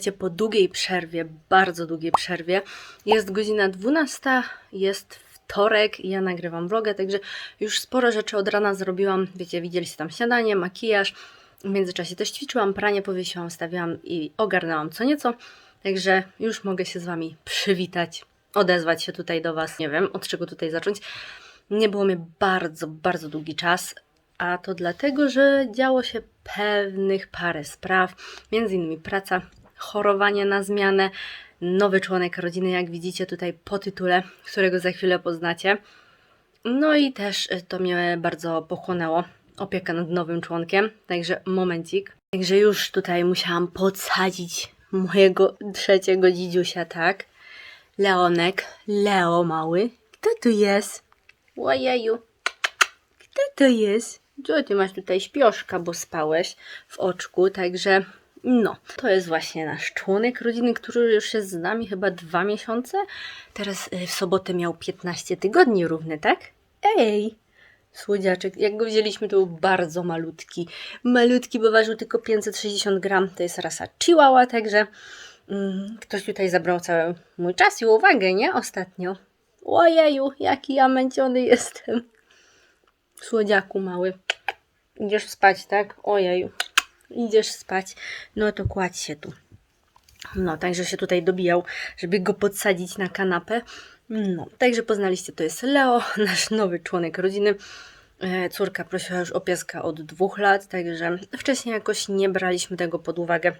Witajcie po długiej przerwie, bardzo długiej przerwie. Jest godzina 12, jest wtorek i ja nagrywam vlogę, także już sporo rzeczy od rana zrobiłam. Wiecie, widzieliście tam śniadanie, makijaż. W międzyczasie też ćwiczyłam, pranie powiesiłam, stawiałam i ogarnęłam co nieco. Także już mogę się z Wami przywitać, odezwać się tutaj do Was. Nie wiem, od czego tutaj zacząć. Nie było mnie bardzo, bardzo długi czas, a to dlatego, że działo się pewnych parę spraw, między innymi praca, chorowanie na zmianę, nowy członek rodziny, jak widzicie tutaj po tytule, którego za chwilę poznacie. No i też y, to mnie bardzo pochłonęło, opieka nad nowym członkiem, także momencik. Także już tutaj musiałam podsadzić mojego trzeciego dzidziusia, tak? Leonek, Leo mały. Kto tu jest? Ojeju. Kto to jest? Co ty masz tutaj śpioszka, bo spałeś w oczku, także no, to jest właśnie nasz członek rodziny, który już jest z nami chyba dwa miesiące. Teraz y, w sobotę miał 15 tygodni równy, tak? Ej! Słodziaczek, jak go wzięliśmy, to był bardzo malutki. Malutki, bo ważył tylko 560 gram. To jest rasa Chihuahua, także mm, ktoś tutaj zabrał cały mój czas i uwagę, nie? Ostatnio. Ojeju, jaki ja męciony jestem. Słodziaku mały. Idziesz spać, tak? Ojeju. Idziesz spać. No to kładź się tu. No, także się tutaj dobijał, żeby go podsadzić na kanapę. No, także poznaliście, to jest Leo, nasz nowy członek rodziny. E, Córka prosiła już o pieska od dwóch lat, także wcześniej jakoś nie braliśmy tego pod uwagę,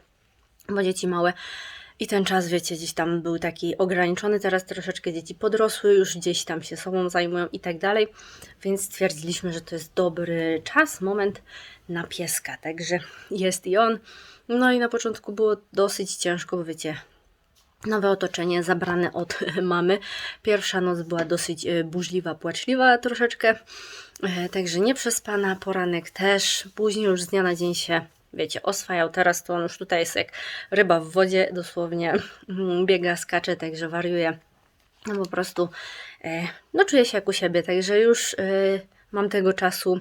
bo dzieci małe i ten czas, wiecie, gdzieś tam był taki ograniczony, teraz troszeczkę dzieci podrosły, już gdzieś tam się sobą zajmują i tak dalej, więc stwierdziliśmy, że to jest dobry czas, moment na pieska, także jest i on. No i na początku było dosyć ciężko, bo wiecie, nowe otoczenie zabrane od mamy. Pierwsza noc była dosyć e, burzliwa, płaczliwa troszeczkę, e, także nieprzespana, poranek też, później już z dnia na dzień się wiecie, oswajał. Teraz to on już tutaj jest jak ryba w wodzie, dosłownie biega, skacze, także wariuje. No po prostu, e, no czuję się jak u siebie, także już mam tego czasu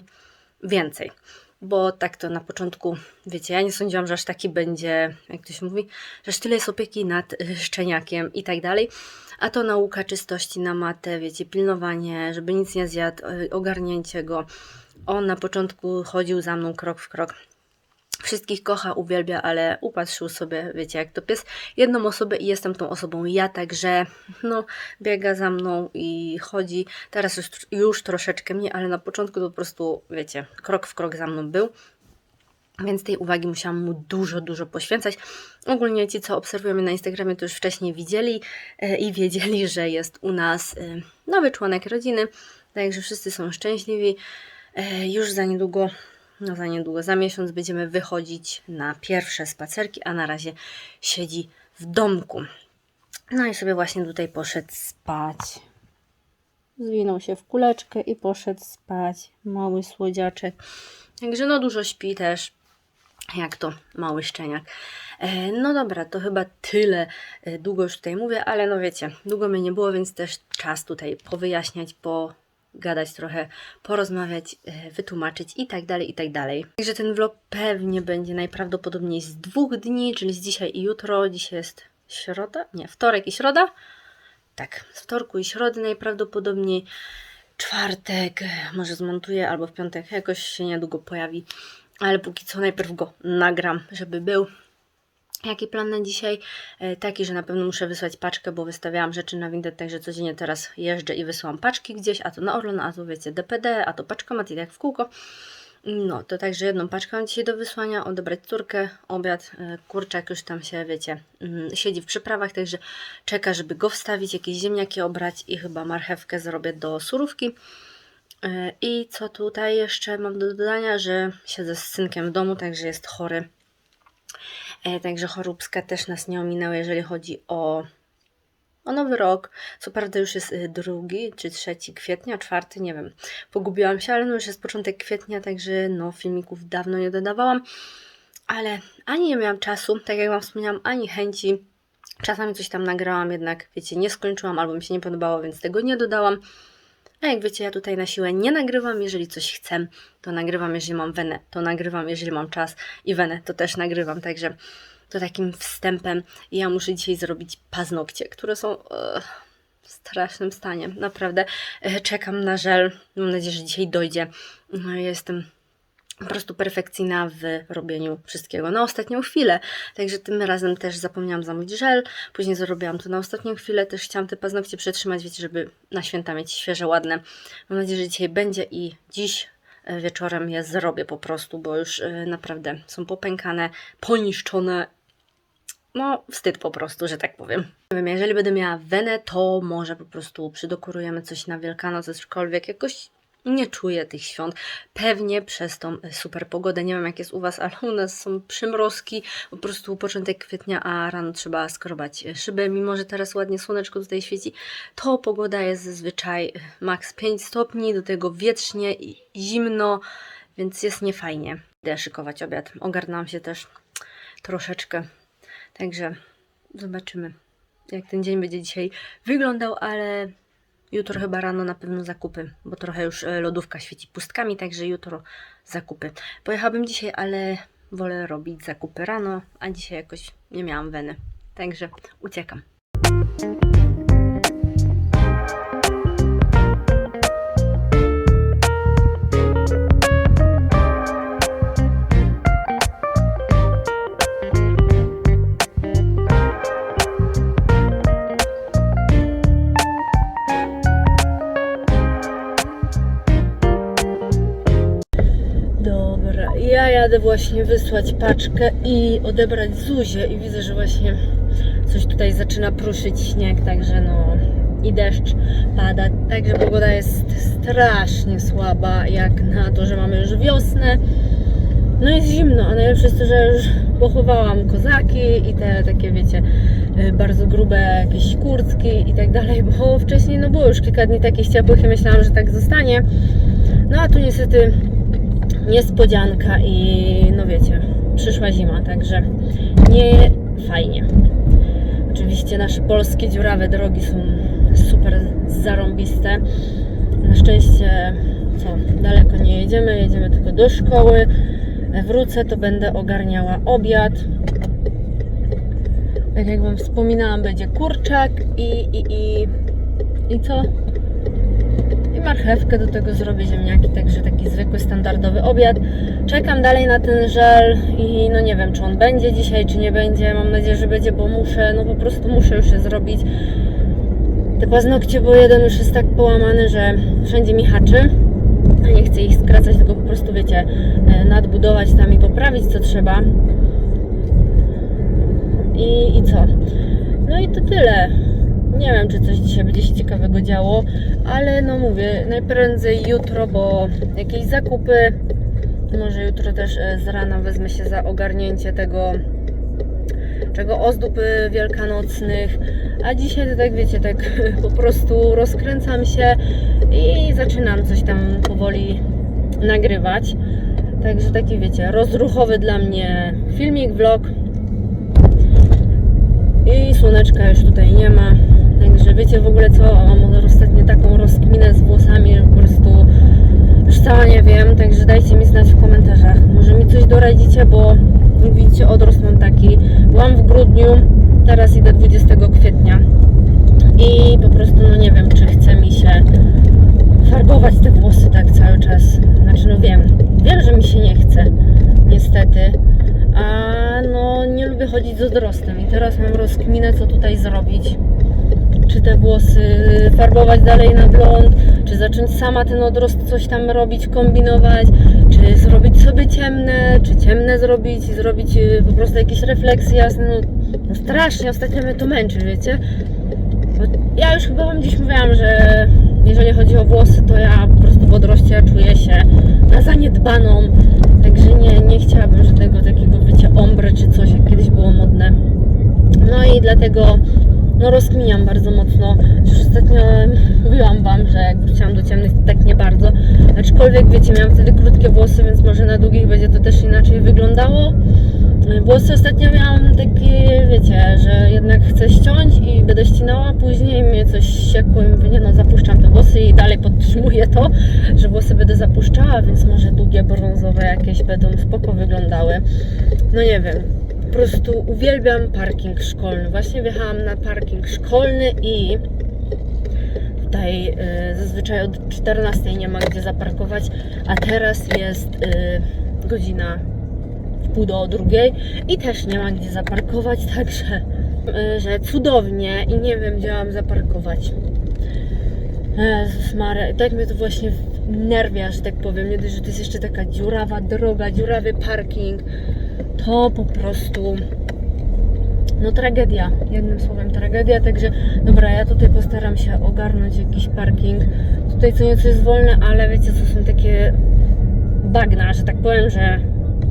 więcej. Bo tak to na początku, wiecie, ja nie sądziłam, że aż taki będzie, jak to się mówi, że aż tyle jest opieki nad e, szczeniakiem i tak dalej. A to nauka czystości na matę, wiecie, pilnowanie, żeby nic nie zjadł, ogarnięcie go. On na początku chodził za mną krok w krok Wszystkich kocha, uwielbia, ale upatrzył sobie, wiecie, jak to pies, jedną osobę i jestem tą osobą ja, także no, biega za mną i chodzi. Teraz już, już troszeczkę mnie, ale na początku to po prostu, wiecie, krok w krok za mną był. Więc tej uwagi musiałam mu dużo, dużo poświęcać. Ogólnie ci, co obserwują mnie na Instagramie, to już wcześniej widzieli e, i wiedzieli, że jest u nas e, nowy członek rodziny. Także wszyscy są szczęśliwi. E, już za niedługo no za niedługo, za miesiąc będziemy wychodzić na pierwsze spacerki, a na razie siedzi w domku. No i sobie właśnie tutaj poszedł spać. Zwinął się w kuleczkę i poszedł spać. Mały słodziaczek. Także no dużo śpi też. Jak to mały szczeniak. E, no dobra, to chyba tyle. E, długo już tutaj mówię, ale no wiecie, długo mnie nie było, więc też czas tutaj powyjaśniać, po gadać trochę, porozmawiać, e, wytłumaczyć i tak dalej, i tak dalej. Także ten vlog pewnie będzie najprawdopodobniej z dwóch dni, czyli z dzisiaj i jutro. Dzisiaj jest środa? Nie, wtorek i środa? Tak, z wtorku i środy najprawdopodobniej. Czwartek, może zmontuję, albo w piątek jakoś się niedługo pojawi. Ale póki co najpierw go nagram, żeby był. Jaki plan na dzisiaj? E, taki, że na pewno muszę wysłać paczkę, bo wystawiałam rzeczy na Vinted, także codziennie teraz jeżdżę i wysyłam paczki gdzieś, a to na Orlon, a to wiecie DPD, a to paczkomat i tak w kółko. No, to także jedną paczkę mam dzisiaj do wysłania, odebrać córkę, obiad, e, kurczak już tam się, wiecie, mm, siedzi w przyprawach, także czeka, żeby go wstawić, jakieś ziemniaki obrać i chyba marchewkę zrobię do surówki. E, I co tutaj jeszcze mam do dodania, że siedzę z synkiem w domu, także jest chory także choróbska też nas nie ominęła, jeżeli chodzi o, o nowy rok. Co prawda już jest y, drugi czy trzeci kwietnia, czwarty, nie wiem. Pogubiłam się, ale no już jest początek kwietnia, także no filmików dawno nie dodawałam. Ale ani nie miałam czasu, tak jak Wam wspomniałam, ani chęci. Czasami coś tam nagrałam, jednak wiecie, nie skończyłam albo mi się nie podobało, więc tego nie dodałam. A jak wiecie, ja tutaj na siłę nie nagrywam, jeżeli coś chcę, to nagrywam, jeżeli mam wenę, to nagrywam, jeżeli mam czas i wenę, to też nagrywam, także to takim wstępem. Ja muszę dzisiaj zrobić paznokcie, które są e, w strasznym stanie. Naprawdę e, czekam na żel. Mam nadzieję, że dzisiaj dojdzie. No, jestem po prostu perfekcyjna w robieniu wszystkiego na ostatnią chwilę. Także tym razem też zapomniałam zamówić żel. Później zrobiłam to na ostatnią chwilę. Też chciałam te paznokcie przetrzymać, wiecie, żeby na święta mieć świeże, ładne. Mam nadzieję, że dzisiaj będzie i dziś e, wieczorem je zrobię po prostu, bo już e, naprawdę są popękane, poniszczone. No, wstyd po prostu, że tak powiem. Nie wiem, jeżeli będę miała wenę, to może po prostu przydekorujemy coś na Wielkanoc, cokolwiek. Jakoś nie czuję tych świąt. Pewnie przez tą e, super pogodę. Nie wiem jak jest u Was, ale u nas są przymrozki. Po prostu początek kwietnia, a rano trzeba skrobać e, szyby. Mimo, że teraz ładnie słoneczko tutaj świeci, to pogoda jest zazwyczaj e, maks 5 stopni, do tego wietrznie i zimno, więc jest niefajnie. Idę szykować obiad. Ogarnęłam się też troszeczkę. Także zobaczymy, jak ten dzień będzie dzisiaj wyglądał, ale Jutro chyba rano na pewno zakupy, bo trochę już e, lodówka świeci pustkami, także jutro zakupy. Pojechałabym dzisiaj, ale wolę robić zakupy rano, a dzisiaj jakoś nie miałam weny. Także uciekam. Jadę właśnie wysłać paczkę i odebrać Zuzię i widzę, że właśnie coś tutaj zaczyna pruszyć śnieg, także no i deszcz pada, także pogoda jest strasznie słaba jak na to, że mamy już wiosnę. No jest zimno, a najlepsze jest to, że już pochowałam kozaki i te takie, wiecie, y, bardzo grube jakieś kurtki i tak dalej, bo wcześniej no było już kilka dni takich ciepłych i myślałam, że tak zostanie. No a tu niestety niespodzianka i no wiecie, przyszła zima, także nie fajnie. Oczywiście nasze polskie dziurawe drogi są super zarąbiste. Na szczęście co, daleko nie jedziemy, jedziemy tylko do szkoły. Wrócę, to będę ogarniała obiad. Tak jak Wam wspominałam, będzie kurczak i, i, i, i co? Marchewkę do tego zrobię, ziemniaki, także taki zwykły, standardowy obiad. Czekam dalej na ten żel i no nie wiem, czy on będzie dzisiaj, czy nie będzie. Mam nadzieję, że będzie, bo muszę, no po prostu muszę już je zrobić. Te paznokcie, bo jeden już jest tak połamany, że wszędzie mi haczy. Nie chcę ich skracać, tylko po prostu, wiecie, e, nadbudować tam i poprawić, co trzeba. I, i co? No i to tyle. Nie wiem, czy coś dzisiaj będzie się ciekawego działo, ale no mówię, najprędzej jutro, bo jakieś zakupy, może jutro też e, z rana wezmę się za ogarnięcie tego, czego ozdób e, wielkanocnych, a dzisiaj to tak wiecie, tak po prostu rozkręcam się i zaczynam coś tam powoli nagrywać. Także taki wiecie, rozruchowy dla mnie filmik, vlog. I słoneczka już tutaj nie ma. Także wiecie w ogóle co, mam ostatnio taką rozkminę z włosami, że po prostu już cała nie wiem, także dajcie mi znać w komentarzach. Może mi coś doradzicie, bo widzicie odrost mam taki. Byłam w grudniu, teraz idę 20 kwietnia i po prostu no nie wiem, czy chce mi się farbować te włosy tak cały czas. Znaczy no wiem, wiem, że mi się nie chce, niestety. A no nie lubię chodzić z odrostem i teraz mam rozkminę, co tutaj zrobić czy te włosy farbować dalej na blond, czy zacząć sama ten odrost coś tam robić, kombinować, czy zrobić sobie ciemne, czy ciemne zrobić zrobić y, po prostu jakieś refleksje jasne. No, no strasznie ostatnio mnie to męczy, wiecie? Bo ja już chyba Wam dziś mówiłam, że jeżeli chodzi o włosy, to ja po prostu w odroście czuję się na zaniedbaną, także nie, nie chciałabym żadnego takiego, wiecie, ombre czy coś, jak kiedyś było modne. No i dlatego no rozkminiam bardzo mocno. Już ostatnio mówiłam Wam, że jak wróciłam do ciemnych, to tak nie bardzo. Aczkolwiek wiecie, miałam wtedy krótkie włosy, więc może na długich będzie to też inaczej wyglądało. Włosy ostatnio miałam takie, wiecie, że jednak chcę ściąć i będę ścinała, później mnie coś siekło i mówię, nie no, zapuszczam te włosy i dalej podtrzymuję to, że włosy będę zapuszczała, więc może długie, brązowe jakieś będą spoko wyglądały. No nie wiem, po prostu uwielbiam parking szkolny. Właśnie wjechałam na parking szkolny i tutaj y, zazwyczaj od 14 nie ma gdzie zaparkować, a teraz jest y, godzina w pół do drugiej i też nie ma gdzie zaparkować, także y, że cudownie i nie wiem gdzie mam zaparkować. Jezus tak mnie to właśnie nerwia, że tak powiem. Nie dość, że to jest jeszcze taka dziurawa droga, dziurawy parking. To po prostu no tragedia, jednym słowem tragedia, także dobra, ja tutaj postaram się ogarnąć jakiś parking. Tutaj co nieco jest wolne, ale wiecie co są takie bagna, że tak powiem, że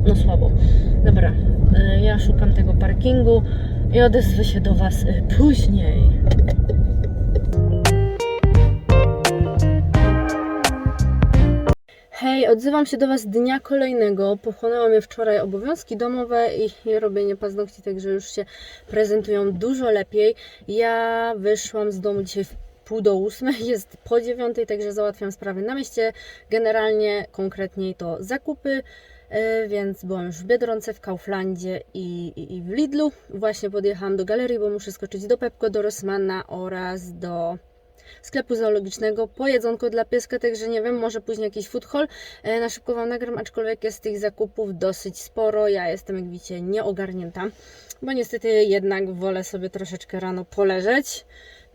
no słabo. Dobra, y, ja szukam tego parkingu i odezwę się do Was y, później. Hej, odzywam się do Was dnia kolejnego. Pochłonęłam je wczoraj obowiązki domowe i robienie paznokci, także już się prezentują dużo lepiej. Ja wyszłam z domu dzisiaj w pół do ósmej, jest po dziewiątej, także załatwiam sprawy na mieście. Generalnie, konkretniej to zakupy, e, więc byłam już w Biedronce, w Kauflandzie i, i, i w Lidlu. Właśnie podjechałam do galerii, bo muszę skoczyć do Pepko, do Rossmana oraz do sklepu zoologicznego po jedzonko dla pieska, także nie wiem, może później jakiś food haul. E, Na szybko Wam nagram, aczkolwiek jest tych zakupów dosyć sporo. Ja jestem, jak widzicie, nieogarnięta, bo niestety jednak wolę sobie troszeczkę rano poleżeć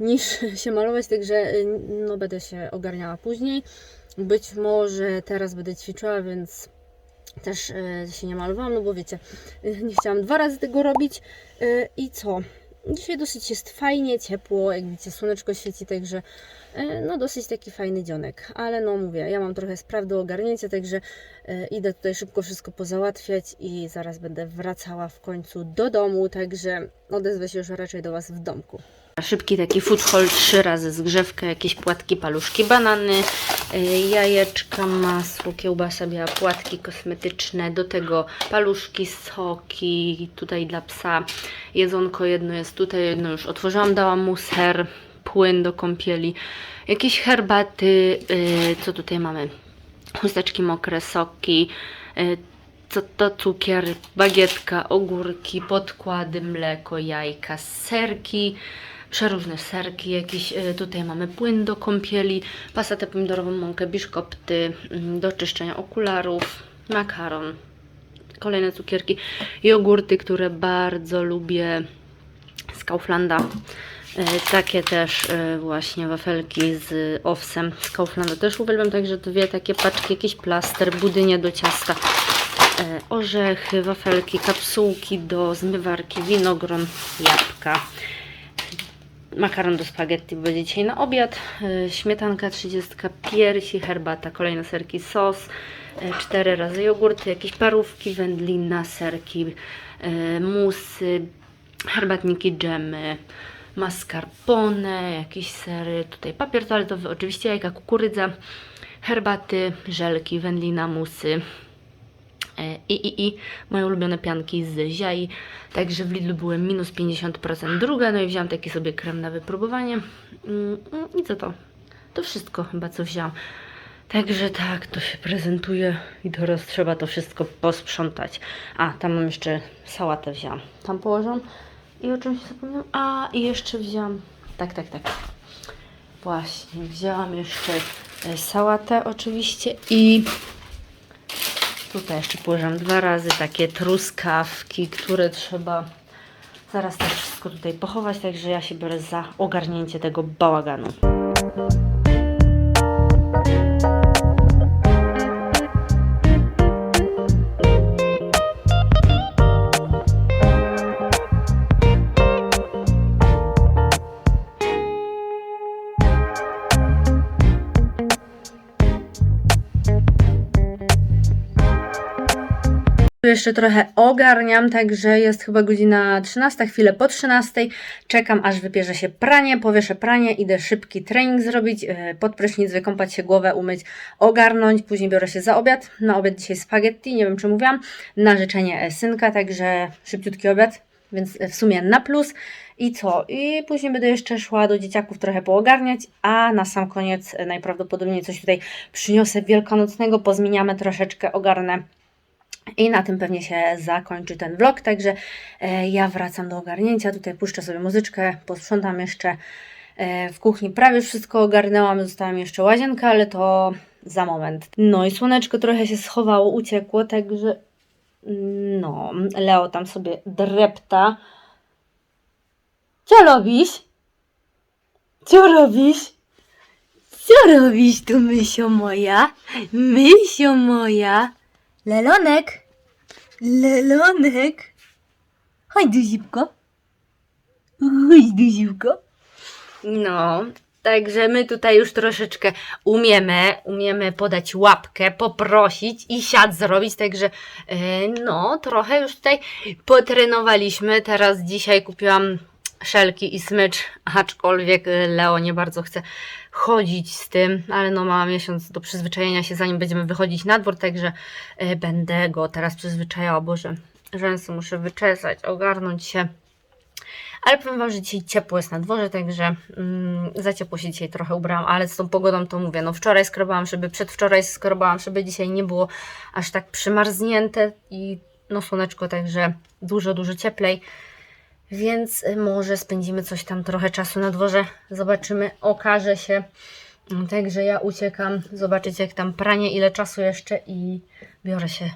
niż się malować, także y, no będę się ogarniała później. Być może teraz będę ćwiczyła, więc też e, się nie malowałam, no bo wiecie, e, nie chciałam dwa razy tego robić. E, I co? Dzisiaj dosyć jest fajnie, ciepło, jak widzicie, słoneczko świeci, także e, no dosyć taki fajny dzionek. Ale no mówię, ja mam trochę spraw do ogarnięcia, także e, idę tutaj szybko wszystko pozałatwiać i zaraz będę wracała w końcu do domu, także odezwę się już raczej do Was w domku. Szybki taki food haul, trzy razy zgrzewkę, jakieś płatki, paluszki, banany, y, jajeczka, masło, kiełbasa biała, płatki kosmetyczne, do tego paluszki, soki, tutaj dla psa jedzonko jedno jest tutaj, jedno już otworzyłam, dałam mu ser, płyn do kąpieli, jakieś herbaty, y, co tutaj mamy, chusteczki mokre, soki, y, co to cukier, bagietka, ogórki, podkłady, mleko, jajka, serki, przeróżne serki jakieś. y, Tutaj mamy płyn do kąpieli, pasatę pomidorową, mąkę, biszkopty mm, do czyszczenia okularów, makaron, kolejne cukierki, jogurty, które bardzo lubię z Kauflanda. E, Takie też e, właśnie wafelki z owsem z Kauflanda też uwielbiam, także dwie takie paczki, jakiś plaster, budynie do ciasta, e, orzechy, wafelki, kapsułki do zmywarki, winogron, jabłka, makaron do spaghetti, będzie dzisiaj na obiad, e, śmietanka 30, piersi, herbata, kolejne serki, sos, e, cztery razy jogurty, jakieś parówki, wędlina, serki, e, musy, herbatniki, dżemy, mascarpone, jakieś sery, tutaj papier toaletowy, oczywiście jajka, kukurydza, herbaty, żelki, wędlina, musy, I, i, i moje ulubione pianki z ziai. Także w Lidlu były minus 50% druga, no i wziąłam taki sobie krem na wypróbowanie. Mm, mm, I co to? To wszystko chyba co wziąłam. Także tak, to się prezentuje i teraz trzeba to wszystko posprzątać. A, tam mam jeszcze sałatę wziąłam. Tam położę i o czymś zapomniałam. A, i jeszcze wziąłam, tak, tak, tak. Właśnie, wzięłam jeszcze e, sałatę oczywiście i Tutaj jeszcze położyłam dwa razy takie truskawki, które trzeba zaraz też wszystko tutaj pochować, także ja się biorę za ogarnięcie tego bałaganu. Jeszcze trochę ogarniam, także jest chyba godzina 13, chwilę po 13. Czekam aż wypierze się pranie, powieszę pranie, idę szybki trening zrobić, e, pod prysznic, wykąpać się, głowę umyć, ogarnąć, później biorę się za obiad. Na obiad dzisiaj spaghetti, nie wiem czy mówiłam, na życzenie e, synka, także szybciutki obiad, więc e, w sumie na plus. I co? I później będę jeszcze szła do dzieciaków trochę poogarniać, a na sam koniec najprawdopodobniej coś tutaj przyniosę wielkanocnego, pozmieniamy troszeczkę, ogarnę I na tym pewnie się zakończy ten vlog, także e, ja wracam do ogarnięcia. Tutaj puszczę sobie muzyczkę, posprzątam jeszcze e, w kuchni. Prawie wszystko ogarnęłam, została mi jeszcze łazienka, ale to za moment. No i słoneczko trochę się schowało, uciekło, także no, Leo tam sobie drepta. Co robisz? Co robisz? Co robisz tu, mysio moja? Mysio moja? Lelonek? Lelonek? Chodź do zipko. Chodź do zipko. No, także my tutaj już troszeczkę umiemy, umiemy podać łapkę, poprosić i siad zrobić, także e, no, trochę już tutaj potrenowaliśmy. Teraz dzisiaj kupiłam szelki i smycz, aczkolwiek e, Leo nie bardzo chce chodzić z tym, ale no ma miesiąc do przyzwyczajenia się, zanim będziemy wychodzić na dwór, także e, będę go teraz przyzwyczajała, Boże, rzęsy muszę wyczesać, ogarnąć się. Ale powiem Wam, że dzisiaj ciepło jest na dworze, także mm, za ciepło się dzisiaj trochę ubrałam, ale z tą pogodą to mówię, no wczoraj skrobałam szyby, przedwczoraj skrobałam szyby, dzisiaj nie było aż tak przymarznięte i no słoneczko, także dużo, dużo cieplej. Więc y, może spędzimy coś tam trochę czasu na dworze. Zobaczymy, okaże się. Także ja uciekam, zobaczyć jak tam pranie, ile czasu jeszcze i biorę się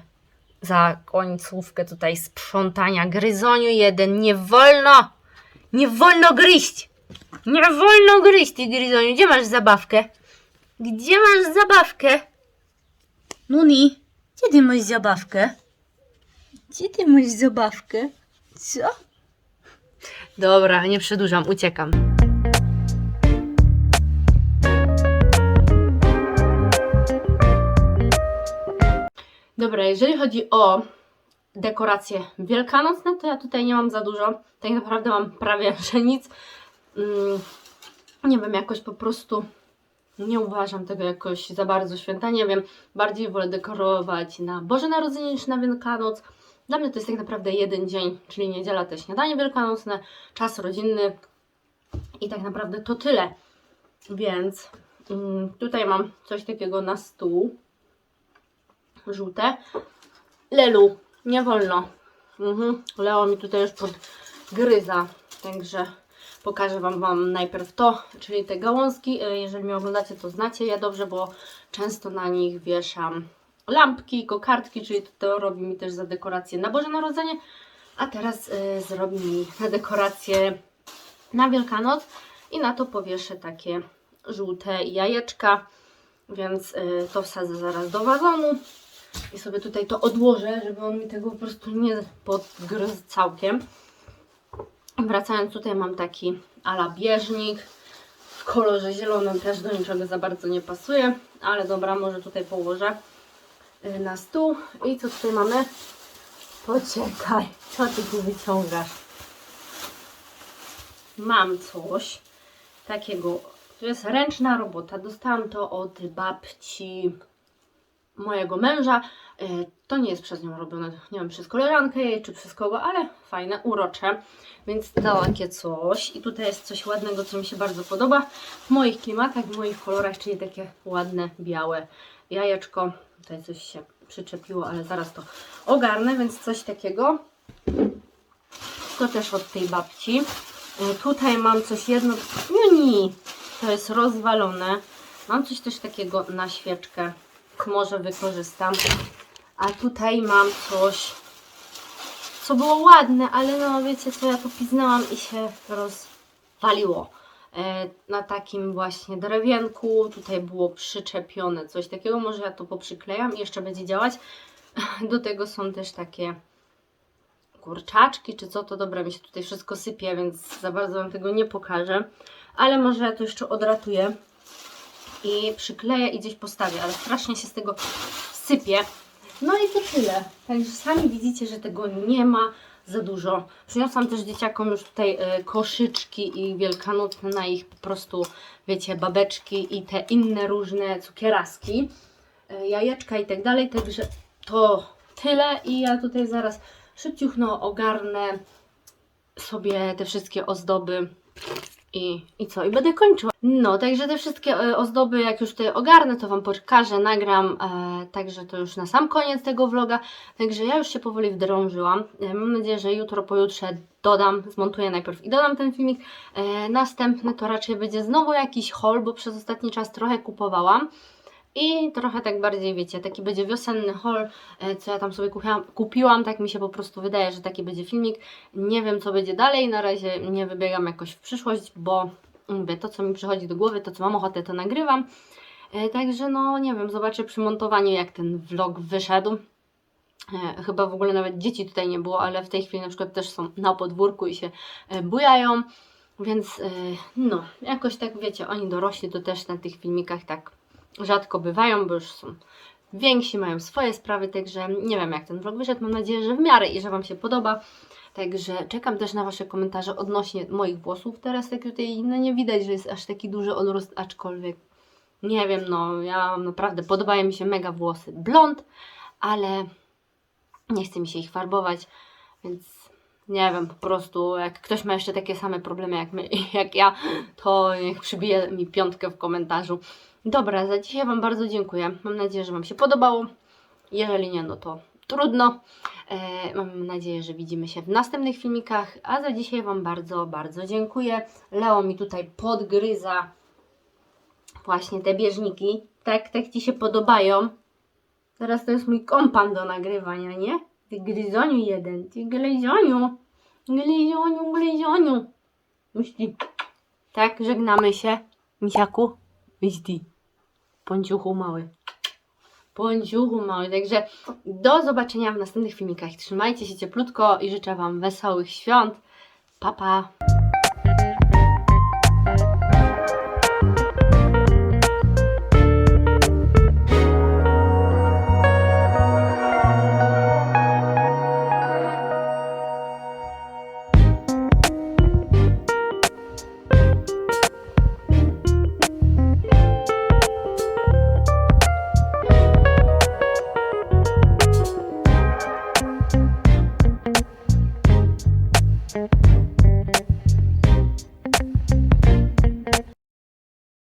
za końcówkę tutaj sprzątania. Gryzoniu jeden, nie wolno! Nie wolno gryźć! Nie wolno gryźć, ty gryzoniu. Gdzie masz zabawkę? Gdzie masz zabawkę? Nuni, gdzie ty masz zabawkę? Gdzie ty masz zabawkę? Co? Dobra, nie przedłużam, uciekam. Dobra, jeżeli chodzi o dekoracje wielkanocne, to ja tutaj nie mam za dużo. Tak naprawdę mam prawie że nic. Mm, nie wiem, jakoś po prostu nie uważam tego jakoś za bardzo święta. Nie wiem, bardziej wolę dekorować na Boże Narodzenie niż na Wielkanoc. Dla mnie to jest tak naprawdę jeden dzień, czyli niedziela, te śniadanie wielkanocne, czas rodzinny i tak naprawdę to tyle. Więc mm, tutaj mam coś takiego na stół. Żółte. Lelu, nie wolno. Mhm. Leo mi tutaj już podgryza, także pokażę wam, wam najpierw to, czyli te gałązki. Y, Jeżeli mnie oglądacie, to znacie je dobrze, bo często na nich wieszam lampki, kokardki, czyli to, robi mi też za dekorację na Boże Narodzenie, a teraz y, zrobi mi na dekorację na Wielkanoc i na to powieszę takie żółte jajeczka, więc y, to wsadzę zaraz do wazonu i sobie tutaj to odłożę, żeby on mi tego po prostu nie podgryzł całkiem. Wracając tutaj mam taki ala bieżnik w kolorze zielonym, też do niczego za bardzo nie pasuje, ale dobra, może tutaj położę na stół. I co tutaj mamy? Poczekaj, co ty tu wyciągasz? Mam coś takiego, to jest ręczna robota. Dostałam to od babci mojego męża. E, To nie jest przez nią robione, nie wiem, przez koleżankę jej czy przez kogo, ale fajne, urocze. Więc takie coś. I tutaj jest coś ładnego, co mi się bardzo podoba. W moich klimatach, w moich kolorach, czyli takie ładne, białe jajeczko. Tutaj coś się przyczepiło, ale zaraz to ogarnę, więc coś takiego. To też od tej babci. E, Tutaj mam coś jedno. Juni! To jest rozwalone. Mam coś też takiego na świeczkę. Może wykorzystam. A tutaj mam coś, co było ładne, ale no wiecie co, ja to piznęłam i się rozwaliło. E, na takim właśnie drewienku. Tutaj było przyczepione coś takiego. Może ja to poprzyklejam i jeszcze będzie działać. Do tego są też takie kurczaczki, czy co to dobra, mi się tutaj wszystko sypie, więc za bardzo Wam tego nie pokażę. Ale może ja to jeszcze odratuję i przykleję i gdzieś postawię, ale strasznie się z tego sypie. No i to tyle. Także sami widzicie, że tego nie ma za dużo. Przyniosłam też dzieciakom już tutaj e, koszyczki i wielkanocne na ich po prostu, wiecie, babeczki i te inne różne cukieraski, e, jajeczka i tak dalej. Także to tyle i ja tutaj zaraz szybciuchno ogarnę sobie te wszystkie ozdoby I, I co? I będę kończyła. No, także te wszystkie e, ozdoby, jak już tutaj ogarnę, to Wam pokażę, nagram. E, także to już na sam koniec tego vloga. Także ja już się powoli wdrążyłam. E, mam nadzieję, że jutro, pojutrze dodam, zmontuję najpierw i dodam ten filmik. E, następny to raczej będzie znowu jakiś haul, bo przez ostatni czas trochę kupowałam. I trochę tak bardziej, wiecie, taki będzie wiosenny haul, e, co ja tam sobie kupiłam, kupiłam, tak mi się po prostu wydaje, że taki będzie filmik. Nie wiem, co będzie dalej, na razie nie wybiegam jakoś w przyszłość, bo mówię, to, co mi przychodzi do głowy, to, co mam ochotę, to nagrywam. E, Także, no, nie wiem, zobaczę przy montowaniu, jak ten vlog wyszedł. E, Chyba w ogóle nawet dzieci tutaj nie było, ale w tej chwili na przykład też są na podwórku i się bujają. Więc no, jakoś tak wiecie, oni dorośli to też na tych filmikach tak rzadko bywają, bo już są więksi, mają swoje sprawy, także nie wiem jak ten vlog wyszedł. Mam nadzieję, że w miarę i że Wam się podoba. Także czekam też na Wasze komentarze odnośnie moich włosów. Teraz tak tutaj no nie widać, że jest aż taki duży odrost, aczkolwiek nie wiem, no ja naprawdę podobają mi się mega włosy blond, ale nie chce mi się ich farbować, więc nie wiem, po prostu jak ktoś ma jeszcze takie same problemy jak, my, jak ja, to niech przybije mi piątkę w komentarzu. Dobra, za dzisiaj Wam bardzo dziękuję. Mam nadzieję, że Wam się podobało. Jeżeli nie, no to trudno. E, mam nadzieję, że widzimy się w następnych filmikach. A za dzisiaj Wam bardzo, bardzo dziękuję. Leo mi tutaj podgryza właśnie te bieżniki. Tak, tak Ci się podobają. Teraz to jest mój kompan do nagrywania, nie? Ty gryzoniu jeden, ty gryzoniu. Gryzoniu, gryzoniu. Myśli. Tak, żegnamy się. Misiaku. Myśli. Pąciuchu mały. Pąciuchu mały. Także do zobaczenia w następnych filmikach. Trzymajcie się cieplutko i życzę Wam wesołych świąt. Pa, pa.